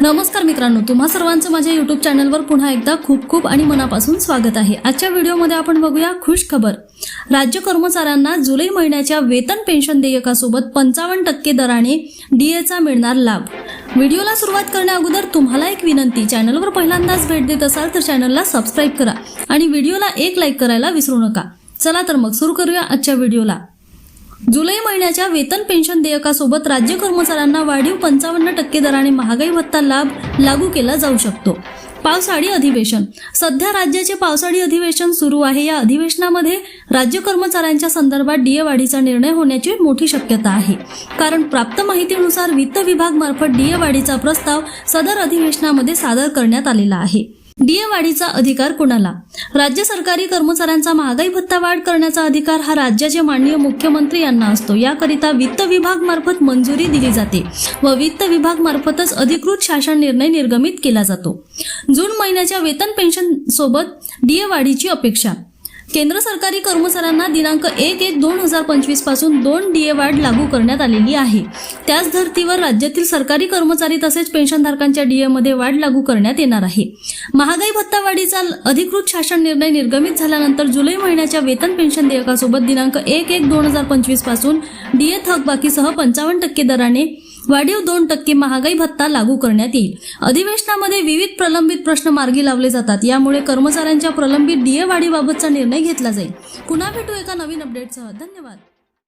नमस्कार मित्रांनो तुम्हा सर्वांचं माझ्या युट्यूब चॅनलवर पुन्हा एकदा खूप खूप आणि मनापासून स्वागत आहे. आजच्या व्हिडिओमध्ये आपण बघूया खुश खबर. राज्य कर्मचाऱ्यांना जुलै महिन्याच्या वेतन पेन्शन देयकासोबत पंचावन्न टक्के दराने डीएचा मिळणार लाभ. व्हिडिओला सुरुवात करण्या अगोदर तुम्हाला एक विनंती चॅनलवर पहिल्यांदाच भेट देत असाल तर चॅनलला सबस्क्राईब करा आणि व्हिडिओला एक लाईक करायला विसरू नका. चला तर मग सुरू करूया आजच्या व्हिडिओला. जुलै महिन्याच्या वेतन पेन्शन देयकासोबत राज्य कर्मचाऱ्यांना वाढीव पंचावन्न टक्के दराने महागाई भत्ता लाभ लागू केला जाऊ शकतो. पावसाळी अधिवेशन. सध्या राज्याचे पावसाळी अधिवेशन सुरू आहे. या अधिवेशनामध्ये राज्य कर्मचाऱ्यांच्या संदर्भात डीए वाढीचा निर्णय होण्याची मोठी शक्यता आहे. कारण प्राप्त माहितीनुसार वित्त विभाग मार्फत डीए वाढीचा प्रस्ताव सदर अधिवेशनामध्ये सादर करण्यात आलेला आहे. डीए वाढीचा अधिकार कुणाला? राज्य सरकारी कर्मचाऱ्यांचा महागाई भत्ता वाढ करण्याचा अधिकार हा राज्याचे माननीय मुख्यमंत्री यांना असतो. याकरिता वित्त विभाग मार्फत मंजुरी दिली जाते व वित्त विभाग मार्फतच अधिकृत शासन निर्णय निर्गमित केला जातो. जून महिन्याच्या वेतन पेन्शन सोबत डीए वाढीची अपेक्षा केंद्र सरकारी कर्मचाऱ्यांना दिनांक एक एक दोन हजार पंचवीसपासून दोन डीए वाढ लागू करण्यात आलेली आहे. त्याच धर्तीवर राज्यातील सरकारी कर्मचारी तसेच पेन्शनधारकांच्या डी एमध्ये वाढ लागू करण्यात येणार आहे. महागाई भत्ता वाढीचा अधिकृत शासन निर्णय निर्गमित झाल्यानंतर जुलै महिन्याच्या वेतन पेन्शन देयकासोबत दिनांक एक एक दोन हजार पंचवीसपासून डीए थकबाकीसह पंचावन्न टक्के दराने वाढीव दोन टक्के महागाई भत्ता लागू करण्यात येईल. अधिवेशनामध्ये विविध प्रलंबित प्रश्न मार्गी लावले जातात. यामुळे कर्मचाऱ्यांच्या प्रलंबित डीए वाढीबाबतचा निर्णय घेतला जाईल. पुन्हा भेटू एका नवीन अपडेटसह धन्यवाद.